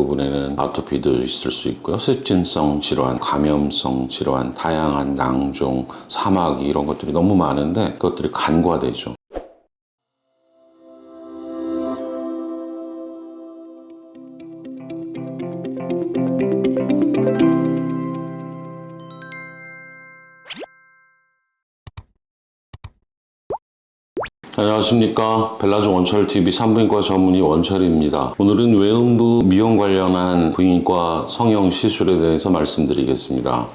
부분에는 아토피도 있을 수 있고요. 습진성 질환, 감염성 질환, 다양한 낭종, 사마귀 이런 것들이 너무 많은데 그것들이 간과되죠. 안녕하십니까. 벨라조 원철TV 산부인과 전문의 원철입니다. 오늘은 외음부 미용 관련한 부인과 성형 시술에 대해서 말씀드리겠습니다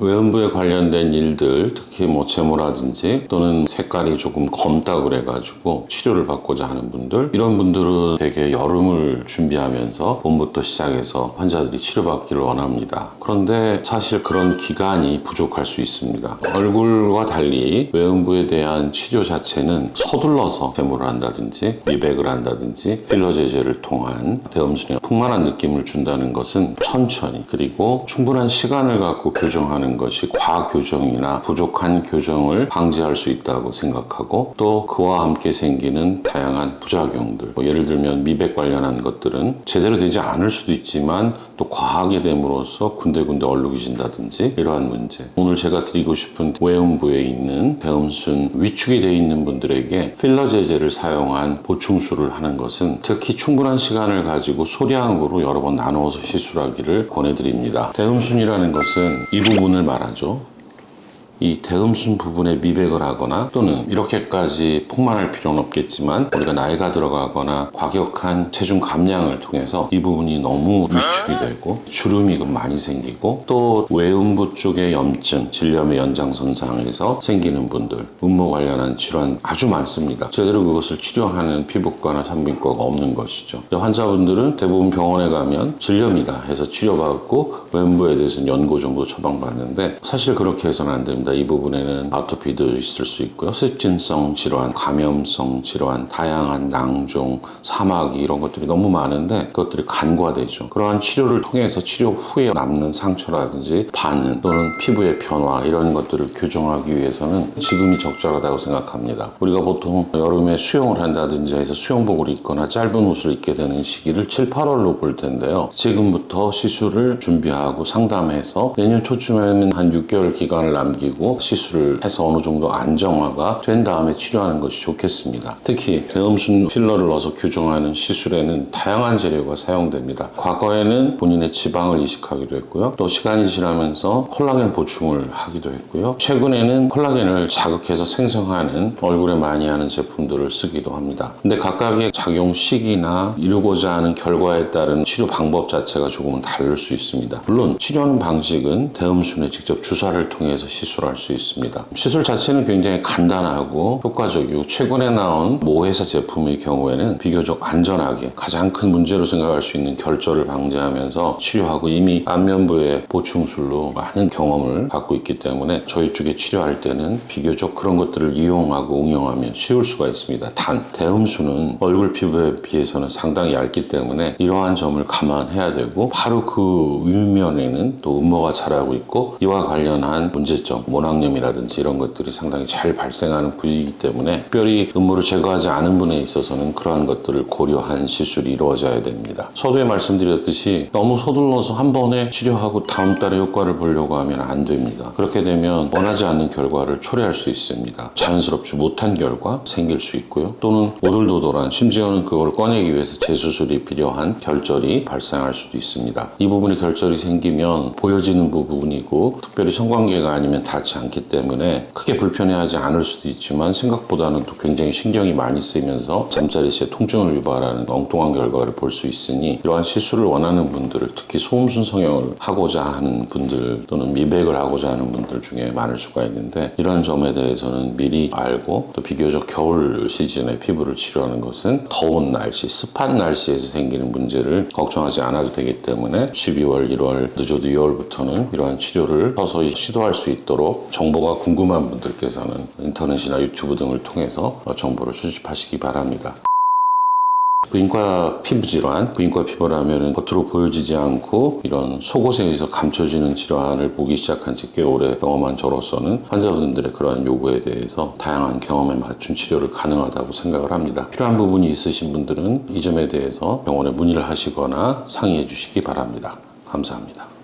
외음부에 관련된 일들, 특히 뭐 제모라든지 또는 색깔이 조금 검다 그래가지고 치료를 받고자 하는 분들 이런 분들은 되게 여름을 준비하면서 봄부터 시작해서 환자들이 치료받기를 원합니다. 그런데 사실 그런 기간이 부족할 수 있습니다. 얼굴과 달리 외음부에 대한 치료 자체는 서둘러서 제모를 한다든지 미백을 한다든지 필러 제제를 통한 대음순에 풍만한 느낌을 준다는 것은 천천히 그리고 충분한 시간을 갖고 교정하는 것이 과교정이나 부족한 교정을 방지할 수 있다고 생각하고 또 그와 함께 생기는 다양한 부작용들 뭐 예를 들면 미백 관련한 것들은 제대로 되지 않을 수도 있지만 또 과하게 됨으로써 군데군데 얼룩이진다든지 이러한 문제. 오늘 제가 드리고 싶은 외음부에 있는 배음순 위축이 되어 있는 분들에게 필러 제제를 사용한 보충술을 하는 것은 특히 충분한 시간을 가지고 소량으로 여러 번 나누어서 시술하기를 권해드립니다. 대음순이라는 것은 이 부분을 말하죠 이 대음순 부분에 미백을 하거나 또는 이렇게까지 풍만할 필요는 없겠지만 우리가 나이가 들어가거나 과격한 체중 감량을 통해서 이 부분이 너무 위축이 되고 주름이 많이 생기고 또 외음부 쪽의 염증, 질염의 연장선상에서 생기는 분들 음모 관련한 질환 아주 많습니다. 제대로 그것을 치료하는 피부과나 산부인과가 없는 것이죠. 환자분들은 대부분 병원에 가면 질염이다 해서 치료받고 외음부에 대해서는 연고 정도 처방받는데 사실 그렇게 해서는 안 됩니다. 이 부분에는 아토피도 있을 수 있고요. 습진성 질환, 감염성 질환, 다양한 낭종, 사마귀 이런 것들이 너무 많은데 그것들이 간과되죠. 그러한 치료를 통해서 치료 후에 남는 상처라든지 반응 또는 피부의 변화 이런 것들을 교정하기 위해서는 지금이 적절하다고 생각합니다. 우리가 보통 여름에 수영을 한다든지 해서 수영복을 입거나 짧은 옷을 입게 되는 시기를 7, 8월로 볼 텐데요. 지금부터 시술을 준비하고 상담해서 내년 초쯤에는 한 6개월 기간을 남기고 시술을 해서 어느 정도 안정화가 된 다음에 치료하는 것이 좋겠습니다. 특히 대음순 필러를 넣어서 교정하는 시술에는 다양한 재료가 사용됩니다. 과거에는 본인의 지방을 이식하기도 했고요. 또 시간이 지나면서 콜라겐 보충을 하기도 했고요. 최근에는 콜라겐을 자극해서 생성하는 얼굴에 많이 하는 제품들을 쓰기도 합니다. 근데 각각의 작용 시기나 이루고자 하는 결과에 따른 치료 방법 자체가 조금은 다를 수 있습니다. 물론 치료하는 방식은 대음순에 직접 주사를 통해서 시술 할수 있습니다. 시술 자체는 굉장히 간단하고 효과적이고 최근에 나온 모 회사 제품의 경우에는 비교적 안전하게 가장 큰 문제로 생각할 수 있는 결절을 방지하면서 치료하고 이미 안면부의 보충술로 많은 경험을 갖고 있기 때문에 저희 쪽에 치료할 때는 비교적 그런 것들을 이용하고 응용하면 쉬울 수가 있습니다. 단 대음수는 얼굴 피부에 비해서는 상당히 얇기 때문에 이러한 점을 감안해야 되고 바로 그 윗면에는 또 음모가 자라고 있고 이와 관련한 문제점 모낭염이라든지 이런 것들이 상당히 잘 발생하는 부위이기 때문에 특별히 음모를 제거하지 않은 분에 있어서는 그러한 것들을 고려한 시술이 이루어져야 됩니다. 서두에 말씀드렸듯이 너무 서둘러서 한 번에 치료하고 다음 달에 효과를 보려고 하면 안 됩니다. 그렇게 되면 원하지 않는 결과를 초래할 수 있습니다. 자연스럽지 못한 결과 생길 수 있고요. 또는 오돌도돌한 심지어는 그걸 꺼내기 위해서 재수술이 필요한 결절이 발생할 수도 있습니다. 이 부분에 결절이 생기면 보여지는 부분이고 특별히 성관계가 아니면 닿지 않기 때문에 크게 불편해하지 않을 수도 있지만 생각보다는 또 굉장히 신경이 많이 쓰이면서 잠자리 시에 통증을 유발하는 엉뚱한 결과를 볼 수 있으니 이러한 시술을 원하는 분들을 특히 소음순 성형을 하고자 하는 분들 또는 미백을 하고자 하는 분들 중에 많을 수가 있는데 이런 점에 대해서는 미리 알고 또 비교적 겨울 시즌에 피부를 치료하는 것은 더운 날씨, 습한 날씨에서 생기는 문제를 걱정하지 않아도 되기 때문에 12월, 1월, 늦어도 2월부터는 이러한 치료를 서서히 시도할 수 있도록 정보가 궁금한 분들께서는 인터넷이나 유튜브 등을 통해서 정보를 수집하시기 바랍니다. 부인과 피부 질환, 부인과 피부라면 겉으로 보여지지 않고 이런 속옷에서 감춰지는 질환을 보기 시작한 지 꽤 오래 경험한 저로서는 환자분들의 그러한 요구에 대해서 다양한 경험에 맞춘 치료를 가능하다고 생각을 합니다. 필요한 부분이 있으신 분들은 이 점에 대해서 병원에 문의를 하시거나 상의해 주시기 바랍니다. 감사합니다.